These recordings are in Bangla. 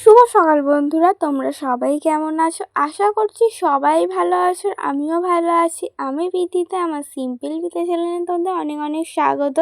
শুভ সকাল বন্ধুরা, তোমরা সবাই কেমন আছো? আশা করছি সবাই ভালো আছো, আমিও ভালো আছি। আমি প্রীতিতে, আমার সিম্পল বিতে চ্যানেলে তোমাদের অনেক অনেক স্বাগত।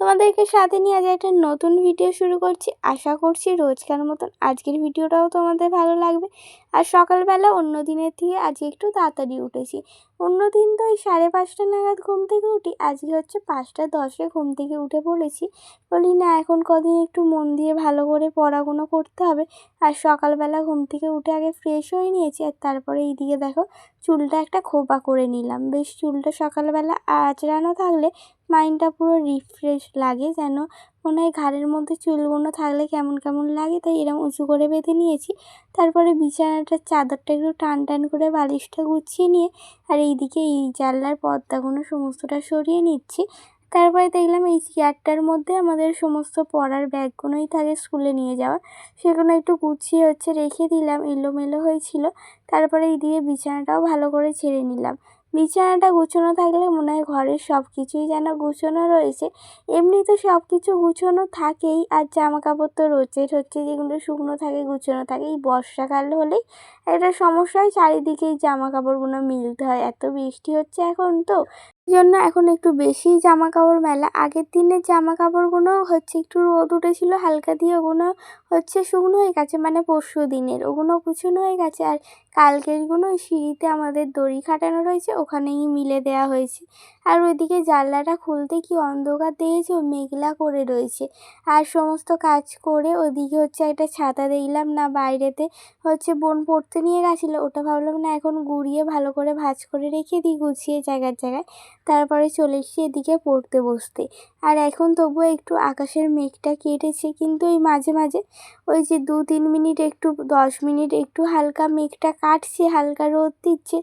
তোমাদেরকে সাথে নিয়ে আজ একটা নতুন ভিডিও শুরু করছি। আশা করছি রোজকার মতন আজকের ভিডিওটাও তোমাদের ভালো লাগবে। আর সকালবেলা অন্য দিনের থেকে আজকে একটু তাড়াতাড়ি উঠেছি। অন্য দিন তো ওই সাড়ে পাঁচটা নাগাদ ঘুম থেকে উঠি, আজকে হচ্ছে পাঁচটা দশে ঘুম থেকে উঠে পড়েছি। বলি, না, এখন কদিন একটু মন দিয়ে ভালো করে পড়াগুনো করতে হবে। আর সকালবেলা ঘুম থেকে উঠে আগে ফ্রেশ হয়ে নিয়েছি, আর তারপরে এইদিকে দেখো চুলটা একটা খোপা করে নিলাম। বেশ, চুলটা সকালবেলা আচড়ানো থাকলে মাইন্ডটা পুরো রিফ্রেশ লাগে যেন মনে হয় ঘাড়ের মধ্যে চুলগুলো থাকলে কেমন কেমন লাগে। তাই এরকম উঁচু করে বেঁধে নিয়েছি। তারপরে বিছানাটার চাদরটা একটু টান টান করে বালিশটা গুছিয়ে নিয়ে আর এইদিকে এই জানলার পর্দাগুলো সমস্তটা সরিয়ে নিচ্ছি। তারপরে দেখলাম এই চেয়ারটার মধ্যে আমাদের সমস্ত পড়ার ব্যাগগুলোই থাকে স্কুলে নিয়ে যাওয়া। সেগুলো একটু গুছিয়ে হচ্ছে রেখে দিলাম, এলোমেলো হয়েছিল। তারপরে এই দিয়ে বিছানাটাও ভালো করে ছেড়ে নিলাম। বিছানাটা গুছোনো থাকলে মনে হয় ঘরের সব কিছুই যেন গুছোনো রয়েছে। এমনি তো সব কিছু গুছোনো থাকেই, আর জামা কাপড় তো রোজের হচ্ছে, যেগুলো শুকনো থাকে গুছোনো থাকে। এই বর্ষাকাল হলেই একটা সমস্যা হয় চারিদিকেই জামা কাপড়গুলো মিলতে হয়। এত বৃষ্টি হচ্ছে এখন তো। জন্য এখন একটু বেশিই জামা কাপড় মেলা। আগের দিনের জামা কাপড়গুলো হচ্ছে একটু রোদ উঠেছিল, হালকা দিয়ে ওগুলো হচ্ছে শুকনো হয়ে গেছে মানে পরশু দিনের। ওগুলো কুচনো হয়ে গেছে আর কালকেরগুলো সিঁড়িতে আমাদের দড়ি খাটানো রয়েছে, ওখানেই মিলে দেওয়া হয়েছে। আর ওইদিকে জানলাটা খুলতে কি অন্ধকার দিয়েছে মেঘলা করে রয়েছে। আর সমস্ত কাজ করে ওদিকে হচ্ছে একটা ছাতা দেখলাম না, বাইরেতে হচ্ছে বোন পড়তে নিয়ে গেছিল, ওটা ভাবলাম না এখন গুড়িয়ে ভালো করে ভাজ করে রেখে দিই গুছিয়ে জায়গার জায়গায়। তারপরে চলে এসেছি এদিকে পড়তে বসতে। আর এখন তবুও একটু আকাশের মেঘটা কেটেছে, কিন্তু ওই মাঝে মাঝে ওই যে দু তিন মিনিট একটু, দশ মিনিট একটু হালকা মেঘটা কাটছে, হালকা রোদ দিচ্ছে,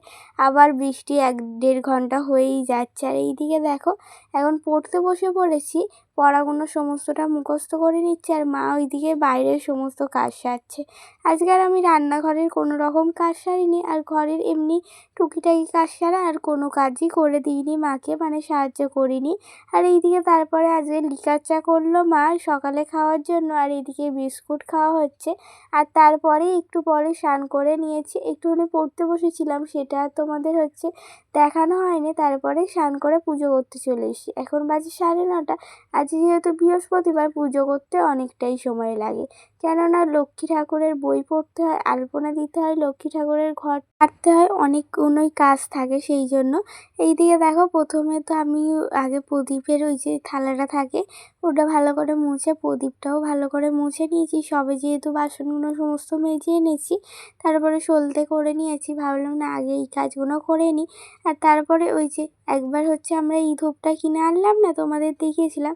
আবার বৃষ্টি এক দেড় ঘণ্টা হয়েই যাচ্ছে। আর এইদিকে দেখো, এখন পড়তে বসে পড়েছি পড়াগুলো সমস্তটা মুখস্থ করে নিচ্ছে আর মা ওইদিকে বাইরের সমস্ত কাজ সারছে। আজকে আর আমি রান্নাঘরের কোনো রকম কাজ সারিনি আর ঘরের এমনি টুকিটাকি কাজ সারা আর কোনো কাজই করে দিইনি, মাকে মানে সাহায্য করিনি। আর এইদিকে তারপরে আজকে লিকার চা করল মা সকালে খাওয়ার জন্য আর এইদিকে বিস্কুট খাওয়া হচ্ছে। আর তারপরে একটু পরে স্নান করে নিয়েছি, একটুখানি পড়তে বসেছিলাম সেটা তোমাদের হচ্ছে দেখানো হয়নি। তারপরে স্নান করে পুজো করতে চলে এসেছি। এখন বাজে সাড়ে নটা আজ যেহেতু বৃহস্পতিবার পুজো করতে অনেকটাই সময় লাগে। কেননা লক্ষ্মী ঠাকুরের বই পড়তে হয়, আলপনা দিতে হয়, লক্ষ্মী ঠাকুরের ঘর কাটতে হয়, অনেকগুলোই কাজ থাকে সেই জন্য। এই দিকে দেখো প্রথমে তো আমি আগে প্রদীপের ওই যে থালাটা থাকে, ওটা ভালো করে মুছে, প্রদীপটাও ভালো করে মুছে নিয়েছি। সবে যেহেতু বাসনগুলো সমস্ত মেজে এনেছি, তারপরে সলতে করে নিয়েছি। ভাবলাম না, আগে এই কাজগুলো করে নিই। আর তারপরে ওই যে একবার হচ্ছে আমরা এই ধূপটা কিনে আনলাম না, তোমাদের দেখিয়েছিলাম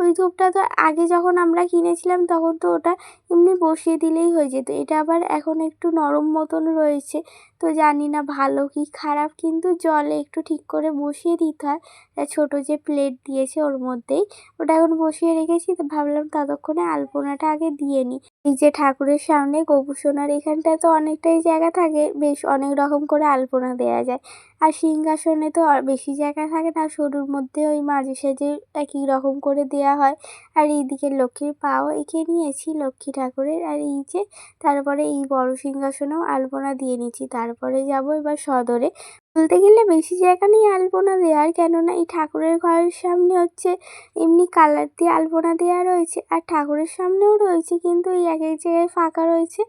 ওই ধূপটা তো আগে যখন আমরা কিনেছিলাম, তখন তো ওটা এমনি বসিয়ে দিলেই হয়ে যেত। এটা আবার এখন একটু নরম মতন রয়েছে, তো জানি না ভালো কি খারাপ, কিন্তু জলে একটু ঠিক করে বসিয়ে দিতে হয়। ছোটো যে প্লেট দিয়েছে ওর মধ্যেই, ওটা এখন বসিয়ে রেখেছি, তো ভাবলাম ততক্ষণে আলপনাটা আগে দিয়ে নিই। এই যে ঠাকুরের সামনে গোপুসোনার এখানটায় তো অনেকটাই জায়গা থাকে, বেশ অনেক রকম করে আলপনা দেওয়া যায়। আর সিংহাসনে তো বেশি জায়গা থাকে না, সরুর মধ্যে ওই মাঝে সাঝে একই রকম করে দেওয়া হয়। আর এইদিকে লক্ষ্মীর পাও এঁকে নিয়েছি লক্ষ্মী ঠাকুরের। আর এই যে, তারপরে এই বড় সিংহাসনেও আলপনা দিয়ে নিয়েছি তারপরে যাব এবার সদরে। বলতে গেলে বেশি জায়গা নিয়ে আলপনা দেওয়ার কেননা এই ঠাকুরের ঘরের সামনে হচ্ছে এমনি কালার দিয়ে আলপনা দেওয়া রয়েছে। আর ঠাকুরের সামনেও রয়েছে, কিন্তু এই এক এক জায়গায় ফাঁকা রয়েছে।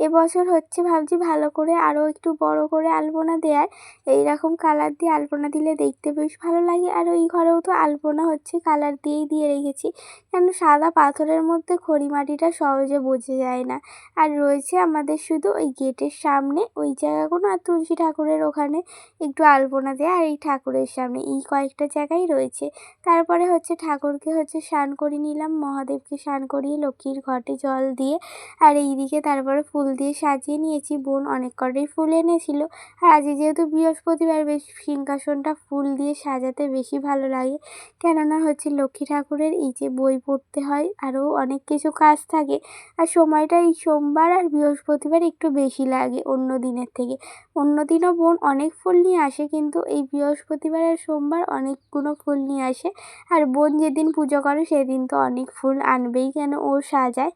এবছর হচ্ছে ভাবছি ভালো করে আরও একটু বড় করে আলপনা দেওয়ার এইরকম কালার দিয়ে আলপনা দিলে দেখতে বেশ ভালো লাগে। আর ওই ঘরেও তো আলপনা হচ্ছে কালার দিয়েই দিয়ে রেখেছি। কেন সাদা পাথরের মধ্যে খড়ি মাটিটা সহজে বোঝা যায় না। আর রয়েছে আমাদের শুধু ওই গেটের সামনে, ওই জায়গাগুলো আর তুলসী ঠাকুরের ওখানে। একটু আলপনা দেওয়া আর এই ঠাকুরের সামনে। এই কয়েকটা জায়গায় রয়েছে। তারপরে হচ্ছে ঠাকুরকে হচ্ছে স্নান করিয়ে নিলাম। মহাদেবকে স্নান করিয়ে লক্ষ্মীর ঘটে জল দিয়ে আর এইদিকে তারপরে ফুল দিয়ে সাজিয়ে নিয়েছি। বোন অনেক কটাই ফুল এনেছিল। আর আজকে যেহেতু বৃহস্পতিবার, বেশ সিংহাসনটা ফুল দিয়ে সাজাতে বেশি ভালো লাগে। কেননা হচ্ছে লক্ষ্মী ঠাকুরের এই যে বই পড়তে হয়, আরও অনেক কিছু কাজ থাকে। আর সময়টা এই সোমবার আর বৃহস্পতিবার একটু বেশি লাগে অন্য দিনের থেকে। অন্য দিনও বোন অনেক ফুল আসে, কিন্তু এই বৃহস্পতিবার আর সোমবার অনেকগুলো ফুল নিয়ে আসে। আর বোন যেদিন পুজো করে, সেদিন তো অনেক ফুল আনবেই, কেন ও সাজায়।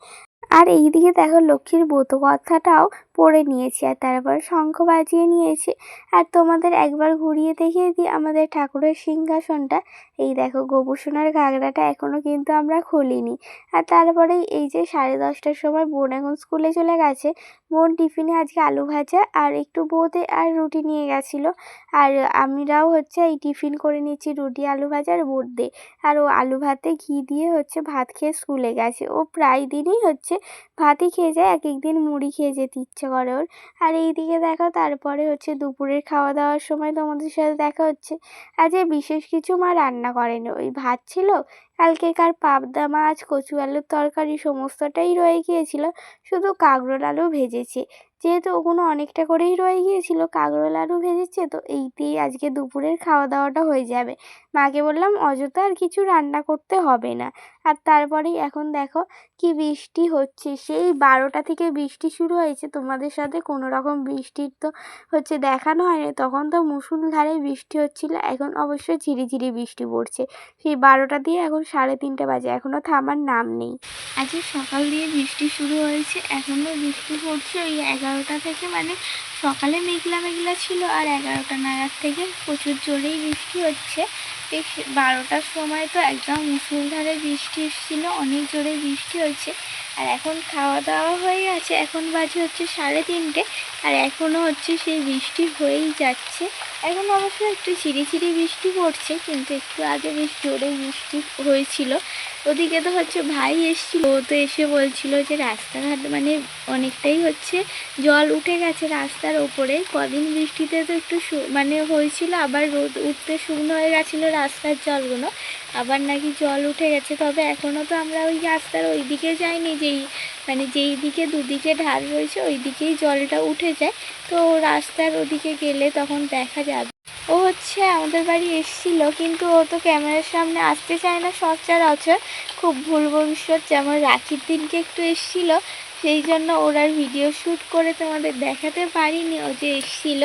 আর এইদিকে দেখো লক্ষ্মীর ব্রত কথাটাও পড়ে নিয়েছি আর তারপর শঙ্খ বাজিয়ে নিয়েছি। আর তোমাদের একবার ঘুরিয়ে দেখিয়ে দিই আমাদের ঠাকুরের সিংহাসনটা। এই দেখো গোপুসোনার ঘাগরাটা এখনও কিন্তু আমরা খুলিনি। আর তারপরে এই যে সাড়ে দশটার সময় বোন এখন স্কুলে চলে গেছে। বোন টিফিনে আজকে আলু ভাজা আর একটু বোঁদে আর রুটি নিয়ে গেছিল। আর আমরাও হচ্ছে এই টিফিন করে নিচ্ছি রুটি, আলু ভাজা আর বোঁদ। আর ও আলু ভাতে ঘি দিয়ে হচ্ছে ভাত খেয়ে স্কুলে গেছে। ও প্রায় দিনই হচ্ছে ভাতই খেয়ে যায় এক এক দিন মুড়ি খেয়ে যেতে ইচ্ছে করে ওর। আর এই দিকে দেখো, তারপরে হচ্ছে দুপুরের খাওয়া দাওয়ার সময় তোমাদের সাথে দেখা হচ্ছে। আজকে বিশেষ কিছু মা রান্না করেনি, ওই ভাত ছিল কালকেকার পাবদা মাছ, কচু আলুর তরকারি সমস্তটাই রয়ে গিয়েছিল। শুধু কাঁকরোল আলু ভেজেছে। যেহেতু ওগুলো অনেকটা করেই রয়ে গিয়েছিল, কাঁকরোল আলু ভেজেছে, তো এইতেই আজকে দুপুরের খাওয়া দাওয়াটা হয়ে যাবে। মাকে বললাম, অযথা আর কিছু রান্না করতে হবে না। আর তারপরেই, এখন দেখো কি বৃষ্টি হচ্ছে। সেই বারোটা থেকে বৃষ্টি শুরু হয়েছে। তোমাদের সাথে কোনো রকম বৃষ্টির তো হচ্ছে দেখানো হয়নি। তখন তো মুসুলধারে বৃষ্টি হচ্ছিল, এখন অবশ্যই ঝিরিঝিরি বৃষ্টি পড়ছে। সেই বারোটা দিয়ে এখন সাড়ে তিনটে বাজে এখনও থামার নাম নেই। আজকে সকাল দিয়ে বৃষ্টি শুরু হয়েছে এখনও বৃষ্টি পড়ছে ওই এগারোটা থেকে মানে সকালে মেঘলা মেঘলা ছিল আর এগারোটা নাগাদ থেকে প্রচুর জোরেই বৃষ্টি হচ্ছে। ঠিক বারোটার সময় তো একদম মুসুলধারে বৃষ্টি এসেছিল, অনেক জোরে বৃষ্টি হচ্ছে আর এখন খাওয়া দাওয়া হয়ে গেছে। এখন বাজে হচ্ছে সাড়ে তিনটে আর এখনও হচ্ছে সেই বৃষ্টি হয়েই যাচ্ছে। এখন অবশ্য একটু ঝিরিঝিরি বৃষ্টি পড়ছে কিন্তু একটু আগে বেশ জোরে বৃষ্টি হয়েছিল। ওদিকে তো হচ্ছে ভাই এসেছিল। ও তো এসে বলছিল যে রাস্তাঘাট মানে অনেকটাই হচ্ছে জল উঠে গেছে রাস্তার ওপরে। কদিন বৃষ্টিতে তো একটু মানে হয়েছিল, আবার রোদ উঠতে শুকনো হয়ে গেছিল রাস্তার জলগুলো। আবার নাকি জল উঠে গেছে। তবে এখনও তো আমরা ওই রাস্তার ওই দিকে যাইনি, যেই মানে যেই দিকে দুদিকে ঢাল রয়েছে, ওই দিকেই জলটা উঠে যায়। তো রাস্তার ওদিকে গেলে তখন দেখা যাবে। ও হচ্ছে আমাদের বাড়ি এসেছিল, কিন্তু ও তো ক্যামেরার সামনে আসতে চায় না সচরাচর খুব ভুল ভবিষ্যৎ, যেমন রাখির দিনকে একটু এসেছিল, সেই জন্য ওর ভিডিও শ্যুট করে তোমাদের দেখাতে পারিনি, ও যে এসেছিল।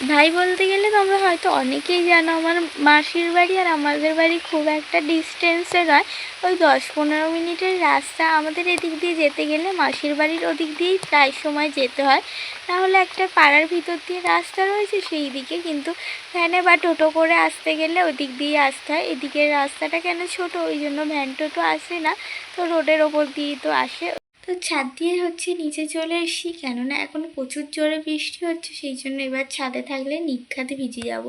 ভাই বলতে গেলে তোমরা হয়তো অনেকেই জানো, আমার মাসির বাড়ি আর আমাদের বাড়ি খুব একটা ডিস্টেন্সে নয়। ওই দশ পনেরো মিনিটের রাস্তা আমাদের এদিক দিয়ে যেতে গেলে মাসির বাড়ির ওদিক দিয়েই প্রায় সময় যেতে হয়। তাহলে একটা পাড়ার ভিতর দিয়ে রাস্তা রয়েছে সেই দিকে, কিন্তু ভ্যানে বা টোটো করে আসতে গেলে ওদিক দিয়ে আসতে হয়। এদিকের রাস্তাটা কেন ছোট? ওই জন্য ভ্যান টোটো আসে না। তো রোডের ওপর দিয়েই তো আসে। তো ছাদ দিয়ে হচ্ছে নিচে চলে এসেছি, কেননা এখন প্রচুর জোরে বৃষ্টি হচ্ছে, সেই জন্য এবার ছাদে থাকলে নিক্ষাতে ভিজে যাব।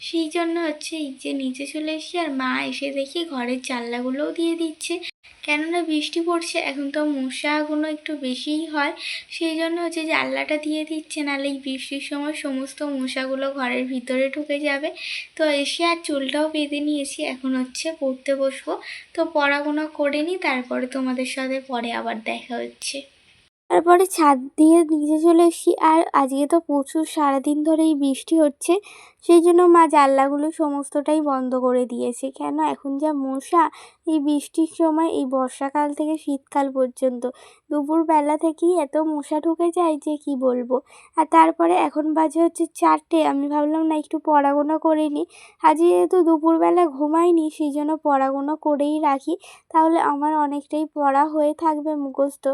সেই জন্য হচ্ছে এই যে নিচে চলে এসি আর মা এসে দেখি ঘরের জানলাগুলোও দিয়ে দিচ্ছে। কেননা বৃষ্টি পড়ছে, এখন তো মশাগুলো একটু বেশিই হয়। সেই জন্য হচ্ছে জানলাটা দিয়ে দিচ্ছে, নাহলে এই বৃষ্টির সময় সমস্ত মশাগুলো ঘরের ভিতরে ঢুকে যাবে। তো এসে আর চুলটাও বেঁধে নিয়েছি, এখন হচ্ছে পড়তে বসবো। তো পড়াগুলো করে নিই, তারপরে তোমাদের সাথে পরে আবার দেখা হচ্ছে। তারপরে ছাদ দিয়ে নিচে চলে এসেছি। আর আজকে তো প্রচুর সারাদিন ধরে এই বৃষ্টি হচ্ছে, সেই জন্য মা জানলাগুলো সমস্তটাই বন্ধ করে দিয়েছে। কেন? এখন যা মশা, এই বৃষ্টির সময় এই বর্ষাকাল থেকে শীতকাল পর্যন্ত। দুপুরবেলা থেকেই এত মশা ঢুকে যায় যে কি বলব। আর তারপরে এখন বাজে হচ্ছে চারটে, আমি ভাবলাম না একটু পড়াগুনো করে নিই। আজ যেহেতু দুপুরবেলা ঘুমাইনি সেই জন্য পড়াগুনো করেই রাখি। তাহলে আমার অনেকটাই পড়া হয়ে থাকবে মুখস্থ।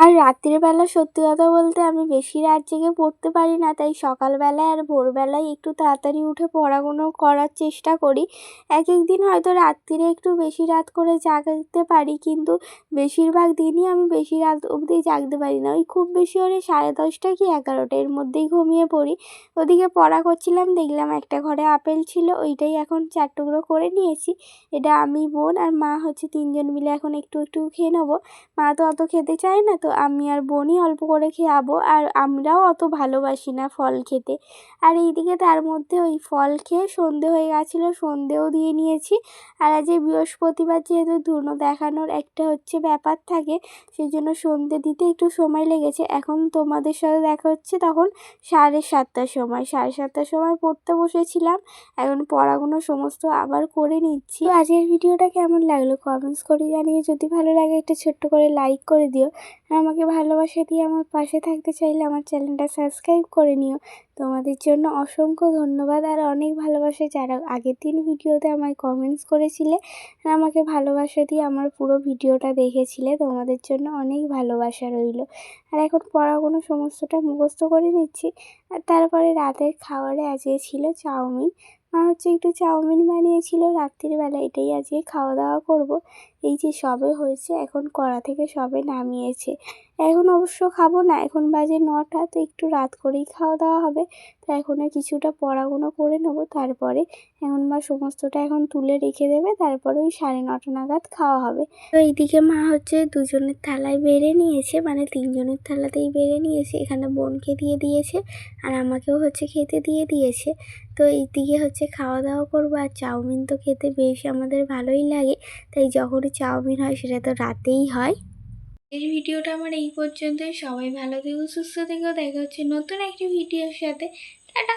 আর রাত্রিবেলা সত্যি কথা বলতে আমি বেশি রাত জেগে পড়তে পারি না, তাই সকালবেলায় আর ভোরবেলায় একটু তাড়াতাড়ি উঠে পড়াগুলো করার চেষ্টা করি। এক এক দিন হয়তো রাত্রিরে একটু বেশি রাত করে জাগতে পারি, কিন্তু বেশিরভাগ দিনই আমি বেশি রাত অবধি জাগতে পারি না। ওই খুব বেশি হলে সাড়ে দশটা কি এগারোটা এর মধ্যেই ঘুমিয়ে পড়ি। ওদিকে পড়া করছিলাম, দেখলাম একটা ঘরে আপেল ছিল, ওইটাই এখন চার টুকরো করে নিয়েছি। এটা আমি, বোন আর মা হচ্ছে তিনজন মিলে এখন একটু একটু খেয়ে নেব। মা তো অত খেতে চায় না, তো আমি আর বোনই অল্প করে খাব আর আমরাও অত ভালোবাসি না ফল খেতে। আর এইদিকে তার মধ্যে ওই ফল খেয়ে সন্ধে হয়ে গেছিল, সন্ধেও দিয়ে নিয়েছি। আর আজ এই বৃহস্পতিবার যেহেতু ধুনো দেখানোর একটা হচ্ছে ব্যাপার থাকে, সেই জন্য সন্ধে দিতে একটু সময় লেগেছে। এখন তোমাদের সাথে দেখা হচ্ছে তখন সাড়ে সাতটার সময়। সাড়ে সাতটার সময় পড়তে বসেছিলাম। এখন পড়াগুলো সমস্ত আবার করে নিচ্ছি। আজকের ভিডিওটা কেমন লাগল? কমেন্টস করে জানিয়ে যদি ভালো লাগে একটা ছোট্ট করে লাইক করে দিও। আমাকে ভালোবাসা দিয়ে আমার পাশে থাকতে চাইলে আমার চ্যানেলটা সাবস্ক্রাইব করে নিও। তোমাদের জন্য অসংখ্য ধন্যবাদ। আর অনেক ভালোবাসা যারা আগের দিন ভিডিওতে আমায় কমেন্টস করেছিলে, আর আমাকে ভালোবাসা দিয়ে আমার পুরো ভিডিওটা দেখেছিলে, তোমাদের জন্য অনেক ভালোবাসা রইল। আর এখন পড়া কোনো সমস্যাটা মুখস্থ করে নিচ্ছি। আর তারপরে রাতের খাবারে আজকে ছিল চাউমিন। মা হচ্ছে একটু চাউমিন বানিয়েছিল। রাত্রিবেলা এটাই আজকে খাওয়া দাওয়া করব। এই যে সবে হয়েছে, এখন কড়া থেকে সবে নামিয়েছে। এখন অবশ্য খাব না, এখন বাজে নটা, তো একটু রাত করেই খাওয়া দাওয়া হবে। তো এখনও কিছুটা পড়াগুলো করে নেব, তারপরে এখন মা সমস্তটা এখন তুলে রেখে দেবে, তারপরে ওই সাড়ে নটা নাগাদ খাওয়া হবে। তো এইদিকে মা হচ্ছে দুজনের থালায় বেড়ে নিয়েছে মানে তিনজনের থালাতেই বেড়ে নিয়েছে, এখানে বোনকে দিয়ে দিয়েছে, আর আমাকেও হচ্ছে খেতে দিয়ে দিয়েছে। তো এইদিকে হচ্ছে খাওয়া দাওয়া করব, আর চাউমিন তো খেতে বেশ আমাদের ভালোই লাগে, তাই যখনই চাউমিন হয়, সেটা তো রাতেই হয়। এই ভিডিওটা আমার এই পর্যন্তই। সবাই ভালো থেকো, সুস্থ থেকো। দেখা হচ্ছে নতুন একটি ভিডিওর সাথে। টাটা!